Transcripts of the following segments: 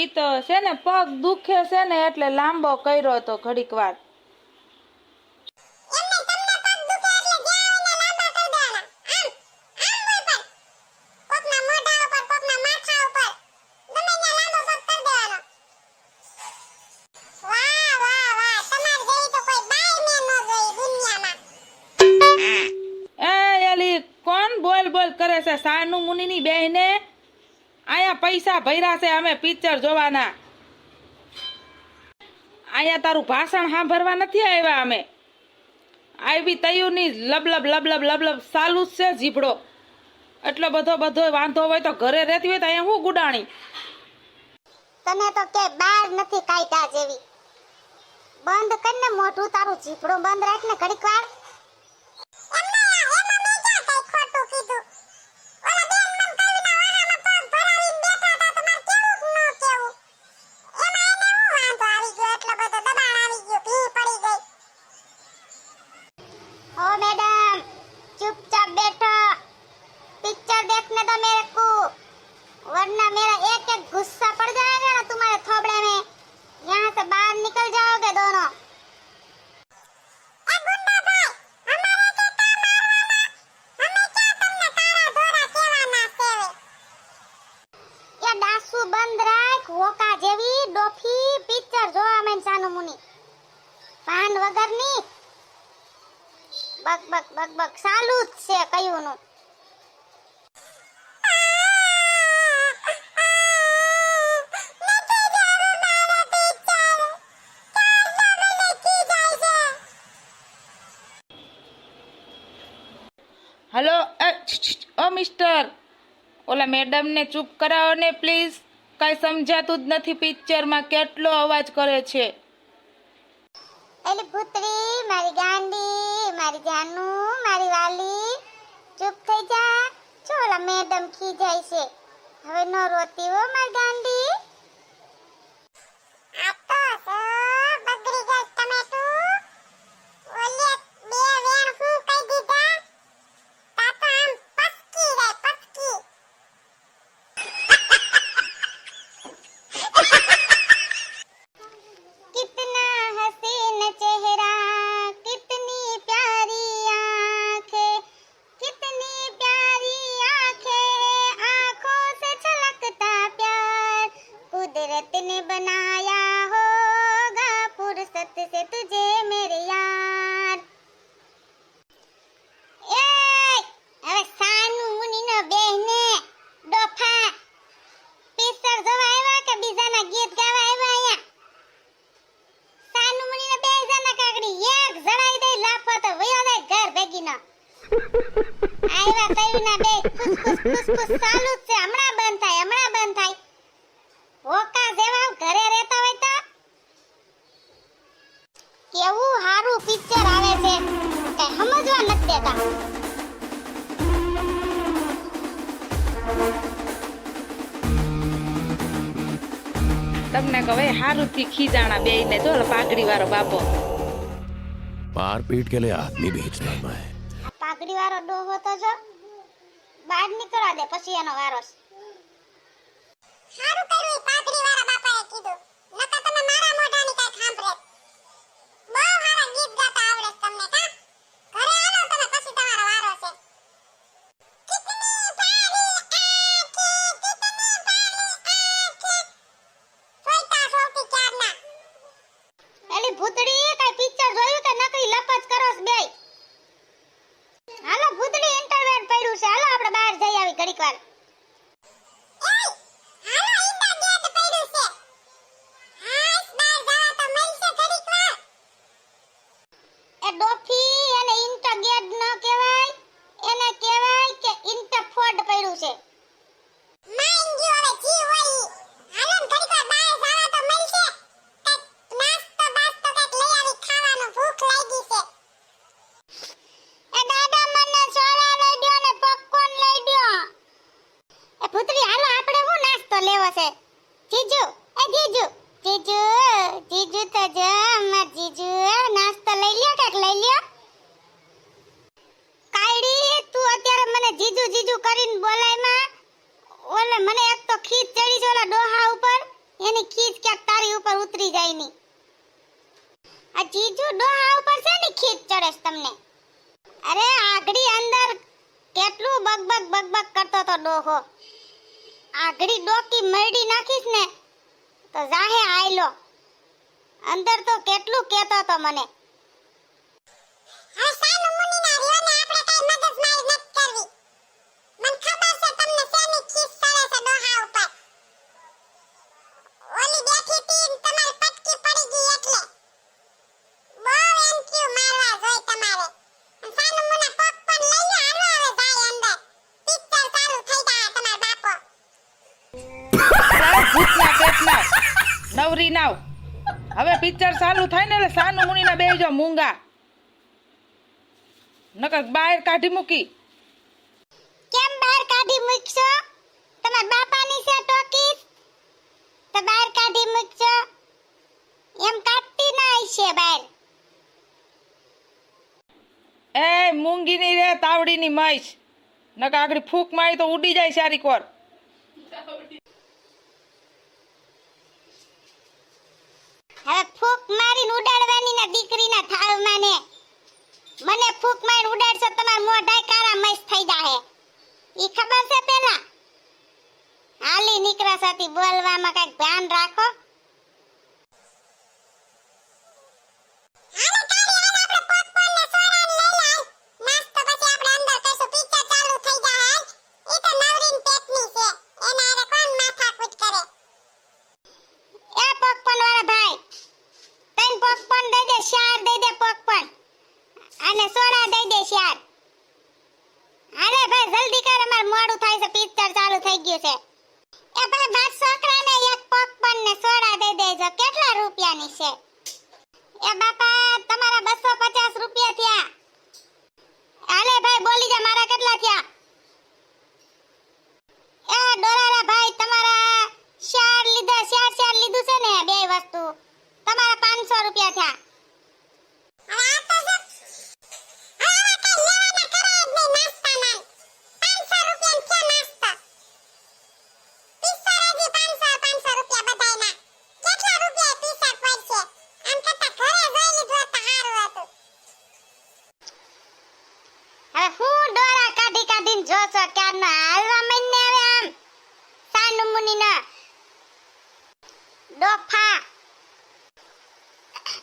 ઈ તો છે ને પગ દુખે છે ને એટલે લાંબો કર્યો હતો ઘડીક વાર. એ કોણ બોલ બોલ કરે છે? સાનુ મુનિની બહેને અહીંયા પૈસા ભર્યા છે, અમે પિક્ચર જોવાના. અહીંયા તારું ભાષણ સાંભળવા નથી આવ્યા અમે. આવી તયુની લબલબ લબલબ લબલબ સાલું જ છે જીભડો એટલો બધો બધો વાંધો હોય તો ઘરે રહેતી હોય તો અહીંયા હું ગુડાણી? તને તો કે બાર નથી કાયદા જેવી. બંધ કરીને મોઢું, તારું જીભડું બંધ રાખ ને ઘડીક વાર. ओ मैडम चुपचाप बैठो पिक्चर देखने दो मेरे को वरना मेरा एक एक गुस्सा पड़ जाएगा ना तुम्हारे थोबड़े में यहाँ से बाहर निकल जाओगे दोनों એ ડાસુ બંધ રાખ હોકા જેવી ડોફી પિક્ચર જોવા મેં સાનું મુની પાન વગરની બક બક બક બક. ચાલુ જ છે કયું નું હલો ઓ, મિસ્ટર. ઓલા મેડમને ચૂપ કરાવો ને, પ્લીઝ. કાંઈ સમજાતું જ નથી પિક્ચરમાં. કેટલો અવાજ કરે છે. એલી પુત્રી મારી ગાંડી, મારી જાનુ, મારી વાલી, ચૂપ થઈ જા. ચોલા મેડમ ખી જાય છે. હવે નો રોતી હો, મારી ગાંડી. से तुझे मेरे यार એ હવે સાનું મુનિનો બેહને ડોફા પિક્ચર જોવા આવ્યા કે બીજાના ગીત ગાવા આવ્યા અહીંયા સાનું મુનિને બે જણા કાકડી એક જણાઈ દે લાફો તો વયો દે ઘર ભેગી ન આવ્યા તયુના બે ખુશ ખુશ ખુશ ખુશ ચાલુ જ છે હમણાં બંધ થાય હમણાં બંધ થાય હોકા જેવા ઘરે રહેતા હોય તો કેવું સારું પિક્ચર આવે છે. કઈ સમજવા નથી દેતા. તમને કહે સારું થી ખીજાણા બે ને જો પાઘડી વાળો બાપો. પાર પીટ કે લે આદમી ભેજના મેં પાઘડી વાળો ડોહો તો જો બહાર નીકળવા દે પછી એનો વારો સારું કર્યું પાઘડી વાળા બાપાએ કીધું. નકર તમે મારા મોઢાની કાઈ ખાંભરે કેટલું બગ બગબગ કરતો તો ડોહો. આગળી ડોકી મરડી નાખીશ ને તો જાહે આયલો. અંદર તો કેટલું કેતો તો મને. હા સાનુ મુનિના રહ્યોને આપણે કઈ મગજમારી નથી કરવી મને ખબર છે તમને શેની ખીસ ચડે છે ડોહા ઉપર ઓલી બેઠી તી ને તમારી પટકી પડી ગઈ એટલે બહુ એમ થયું મારવા જોઈ તમારે અને સાનુ મુના પગ પણ લઈ લે હાલો હવે જાય અંદર પિક્ચર ચાલુ થઈ જાય તમારા બાપો સાવ ભૂતના પેટના નવરી નાવ. હવે પિક્ચર ચાલુ થાય ને એટલે સાનું મુનીના બેજો મૂંગા. નકર બહાર કાઢી મૂકી. કેમ બહાર કાઢી મૂકશો? તમારા બાપાની છે ટોકી તો બહાર કાઢી મૂકશો. એમ કાઢતી ના આવશે બહાર. એ મૂંગીની રે તાવડીની મઈશ નકર આગળ ફૂક મારી તો ઉડી જાય સારી કોર. હવે ફૂક મારીને ઉડાડવાની ના દીકરીના થાળમાં ને મને ફૂક મારીને ઉડાડશો તમારા મોઢાય કારા મસ્ત થઈ જાહે. ઈ ખબર છે પેલા? હાલી નીકળા સાથી બોલવામાં કંઈક ધ્યાન રાખો એ પોકપણ વાળા ભાઈ તૈન પોકપણ દઈ દે શાર દઈ દે પોકપણ અને સોડા દઈ દે યાર. અરે ભાઈ જલ્દી કર, અમાર મોડું થાય છે પિક્ચર ચાલુ થઈ ગયું છે. એ ભાઈ બાર છોકરાને એક પોકપણ ને સોડા દઈ દેજો, કેટલા રૂપિયાની છે? એ બાપા, તમારા બસો પચાસ રૂપિયા થયા. અરે ભાઈ, બોલી જા, મારા કેટલા થયા? એ ડોરારા ભાઈ, તમારા શાર લીધા, શાર શાર લીધું છે ને, બે વસ્તુ. તમારા 500 રૂપિયા થયા હવે હું ડોરા કાઢી કાઢીને જોશો ક્યારનો હાલવા માંડને હવે આમ સાનુ મુનિના ડોફા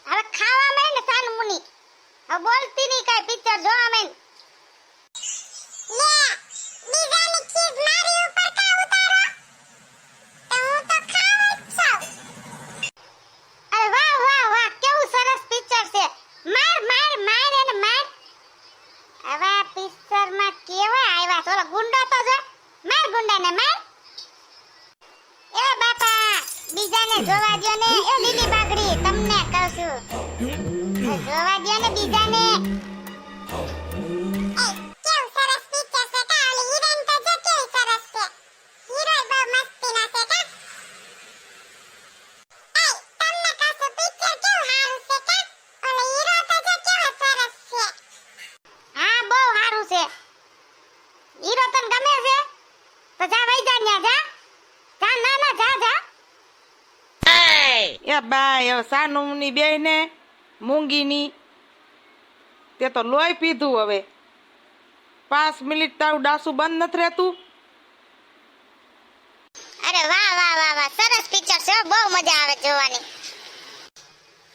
હવે ખાવા માંડ ને સાનુ મુનિ હવે બોલતી નહીં કાંઈ પિક્ચર જોવા માંડ લે બીજાની ચીજ મારી ઉપર કા ઉતારો તો હું તો ખાવ જ છું અરે વાહ વાહ વાહ કેવું સરસ પિક્ચર છે માર માર માર એને માર હવે પિક્ચરમાં કેવા આવ્યા છે ઓલો ગુંડો તો જો માર ગુંડાને માર એ બાપા બીજાને જોવા દ્યો ને એ લીલી પાઘડી તમને કહું છું. જોવા દ્યો ને બીજાને કેવું સરસ પિક્ચર છે કા ઓલી હિરોઈન તો જો કેવી સરસ છે હીરો બહુ મસ્તીના છે કા એ તમને કહું છું પિક્ચર કેવું સારું છે કા ઓલો હીરો તો જો કેવો સરસ છે હા બહુ સારું છે હીરો તને ગમે છે તો જા વઈ જા ન્યા જા જા ના ના જા જા બાય સાનુની બેને મૂંગીની તે તો લોહી પીધું હવે. પાંચ મિનિટ તારું ડાસું બંધ નથી રહેતું. અરે વાહ વાહ વાહ વાહ, સરસ પિક્ચર છે બહુ મજા આવે જોવાની.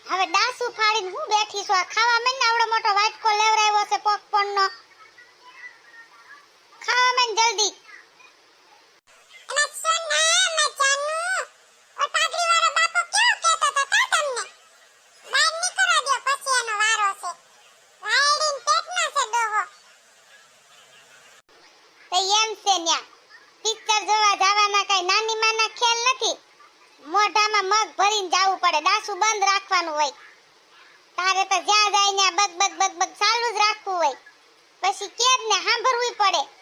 હવે ડાસુ ફાડીને હું બેઠી છું આ ખાવા? મેં આવડો મોટો વાટકો લેવરાવ્યો છે પોપકોર્ન નો ખાવા મેં જલ્દી અને સોના મજાનું ઓ પાઘડી વાળો બાપો કેવો કહેતો તો તા તમને બહાર નીકળવા દો પછી એનો વારો છે વાયડીન પેટનો છે ડોહો તે એમ છે ન્યા પિક્ચર જોવા જવાના કઈ નાની માના ખેલ નથી મોઢામાં મગ ભરીને જાવું પડે. ડાસુ બંધ રાખવાનું હોય. તારે તો જ્યાં જાય ને બગ બગ બગ બગ ચાલુ જ રાખવું હોય. પછી કેદ ને સાંભળવું પડે.